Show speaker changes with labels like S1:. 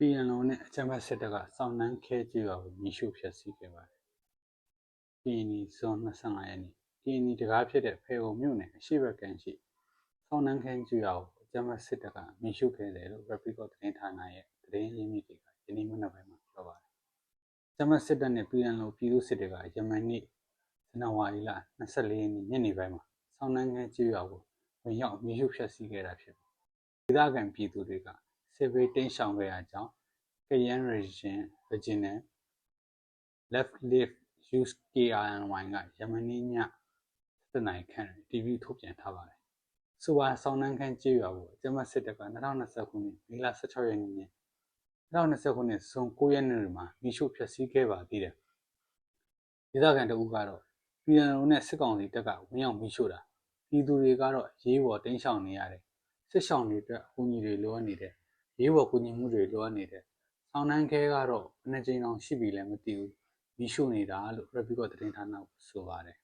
S1: PNO နဲ့အကြမ်းဖက်စစ်တပ်ကစောင်းနှန်းခဲကျေးရွာကိုမိရှုဖျက်ဆီးခဲ့ပါတယ်။ကရင်နီဇွန်25ရက်နေ့ကရင်နီတကားဖြစ်တဲ့ဖေကုံမြို့နယ်အရှိဘက်ကမ်းရှိစောင်းနှန်းခဲကျေးရွာကိုအကြမ်းဖက်စစ်တပ်ကမိရှုခဲ့တယ်လို့ Report သတင်းဌာနရဲ့သတင်းရင်းမြစ်တွေကယနေ့မနက်ပိုင်းမှာပြောပါတယ်။အကြမ်းဖက်စစ်တပ်နဲ့ PNO ပြည်သူစစ်တွေကယမန်နေ့ဇန်နဝါရီလ24ရက်နေ့ညနေပိုင်းမှာစောင်းနှန်းခဲကျေးရွာကိုဝင်ရောက်မိရှုဖျက်ဆီးခဲ့တာဖြစ်ပြီးဒေသခံပြည်သူတွေက စစ်ဘေးတိမ်းရှောင်ခဲ့ရကြောင်း KN Region Regional Left Live Use KRNY ကယမန်နေ့ည7:00နာရီခန့်တွင် TV ထုတ်ပြန်ထားပါတယ်။ဆိုပါဆောင်းနှန်းခန်းကျေးရွာကိုအကြမ်းဖက်စစ်တပ်က2020ခုနှစ်မေလ16ရက်နေ့နဲ့2020ခုနှစ်ဇွန်9ရက်နေ့တွေမှာမိရှုဖျက်ဆီးခဲ့ပါသေးတယ်။ဒေသခံတအုပ်ကတော့ပြည်တော်နဲ့စစ်ကောင်စီတပ်ကဝင်ရောက်မိရှုတာပြည်သူတွေကတော့ရေးပေါ်တိမ်းရှောင်နေရတယ်။စစ်ရှောင်တွေအတွက်အကူအညီတွေလိုအပ်နေတယ်။ ရေးပေါ်ကူညီမှုတွေလိုအပ်နေတယ်။ဆောင်းနှန်းခဲကတော့ဘယ်နှကြိမ်အောင်ရှိပြီလဲမသိဘူး။မိရှုနေတာလို့ Report သတင်းဌာနကဆိုပါတယ်